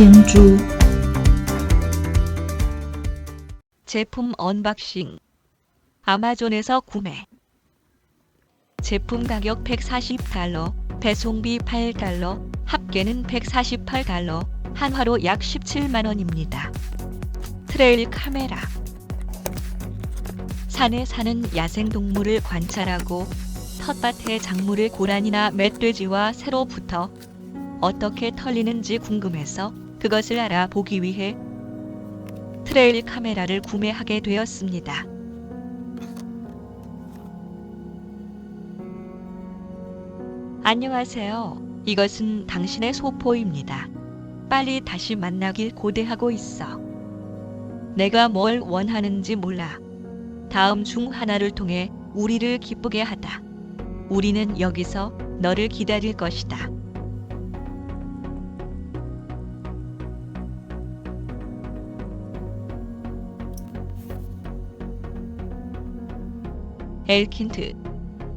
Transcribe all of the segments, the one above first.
天珠。 제품 언박싱 아마존에서 구매 제품 가격 140달러 배송비 8달러 합계는 148달러 한화로 약 17만원입니다. 트레일 카메라 산에 사는 야생동물을 관찰하고 텃밭의 작물을 고란이나 멧돼지와 새로 붙어 어떻게 털리는지 궁금해서 그것을 알아보기 위해 트레일 카메라를 구매하게 되었습니다. 안녕하세요. 이것은 당신의 소포입니다. 빨리 다시 만나길 고대하고 있어. 내가 뭘 원하는지 몰라. 다음 중 하나를 통해 우리를 기쁘게 하다. 우리는 여기서 너를 기다릴 것이다. 엘킨트,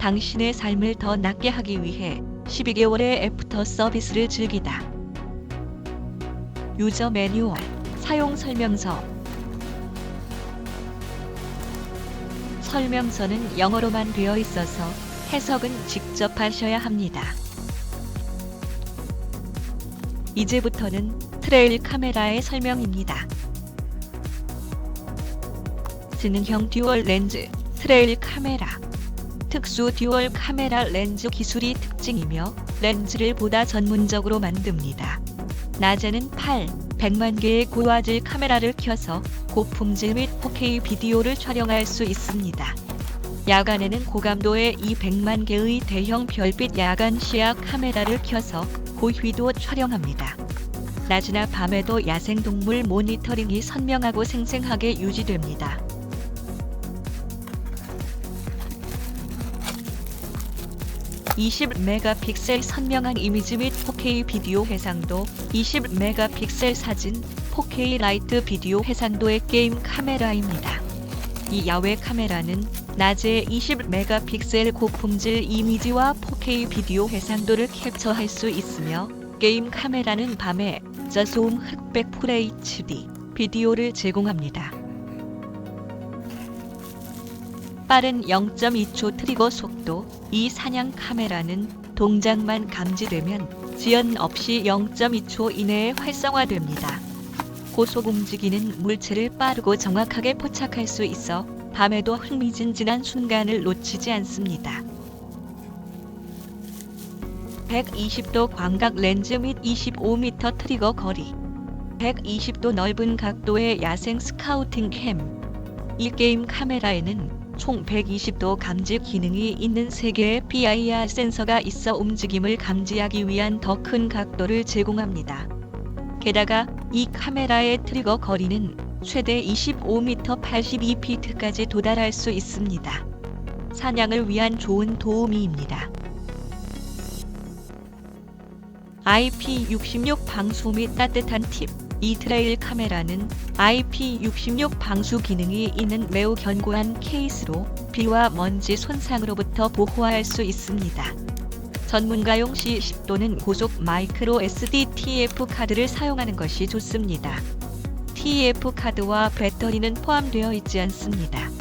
당신의 삶을 더 낫게 하기 위해 12개월의 애프터 서비스를 즐기다. 유저 매뉴얼, 사용 설명서. 설명서는 영어로만 되어 있어서 해석은 직접 하셔야 합니다. 이제부터는 트레일 카메라의 설명입니다. 지능형 듀얼 렌즈, 트레일 카메라. 특수 듀얼 카메라 렌즈 기술이 특징이며 렌즈를 보다 전문적으로 만듭니다. 낮에는 8, 100만 개의 고화질 카메라를 켜서 고품질 및 4K 비디오를 촬영할 수 있습니다. 야간에는 고감도의 200만 개의 대형 별빛 야간 시야 카메라를 켜서 고휘도 촬영합니다. 낮이나 밤에도 야생동물 모니터링이 선명하고 생생하게 유지됩니다. 20메가픽셀 선명한 이미지 및 4K 비디오 해상도, 20메가픽셀 사진, 4K 라이트 비디오 해상도의 게임 카메라입니다. 이 야외 카메라는 낮에 20메가픽셀 고품질 이미지와 4K 비디오 해상도를 캡처할 수 있으며 게임 카메라는 밤에 저소음 흑백 FHD 비디오를 제공합니다. 빠른 0.2초 트리거 속도, 이 사냥 카메라는 동작만 감지되면 지연 없이 0.2초 이내에 활성화됩니다. 고속 움직이는 물체를 빠르고 정확하게 포착할 수 있어 밤에도 흥미진진한 순간을 놓치지 않습니다. 120도 광각 렌즈 및 25m 트리거 거리 120도 넓은 각도의 야생 스카우팅 캠. 이 게임 카메라에는 총 120도 감지 기능이 있는 3개의 PIR 센서가 있어 움직임을 감지하기 위한 더 큰 각도를 제공합니다. 게다가 이 카메라의 트리거 거리는 최대 25m 82피트까지 도달할 수 있습니다. 사냥을 위한 좋은 도우미입니다. IP66 방수 및 따뜻한 팁. 이 트레일 카메라는 IP66 방수 기능이 있는 매우 견고한 케이스로 비와 먼지 손상으로부터 보호할 수 있습니다. 전문가용 C10 또는 고속 마이크로 SD TF 카드를 사용하는 것이 좋습니다. TF 카드와 배터리는 포함되어 있지 않습니다.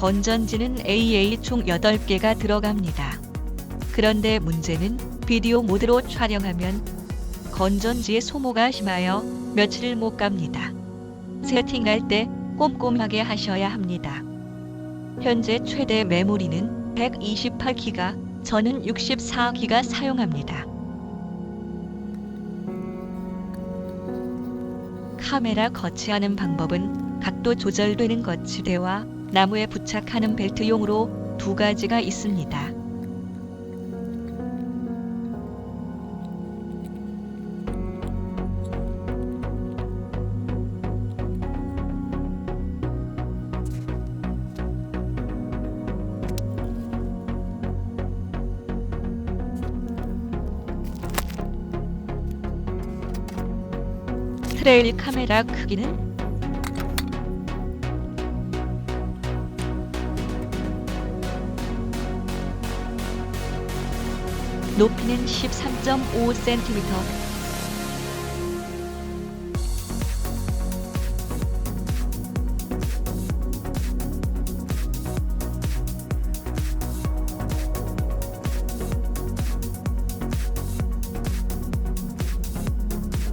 건전지는 AA 총 8개가 들어갑니다. 그런데 문제는 비디오 모드로 촬영하면 건전지의 소모가 심하여 며칠을 못 갑니다. 세팅할 때 꼼꼼하게 하셔야 합니다. 현재 최대 메모리는 128기가, 저는 64기가 사용합니다. 카메라 거치하는 방법은 각도 조절되는 거치대와 나무에 부착하는 벨트용으로 두 가지가 있습니다. 트레일 카메라 크기는 높이는 13.5cm,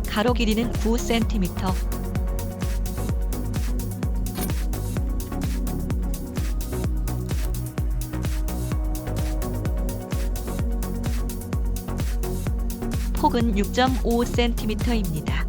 가로 길이는 9cm, 폭은 6.5cm입니다.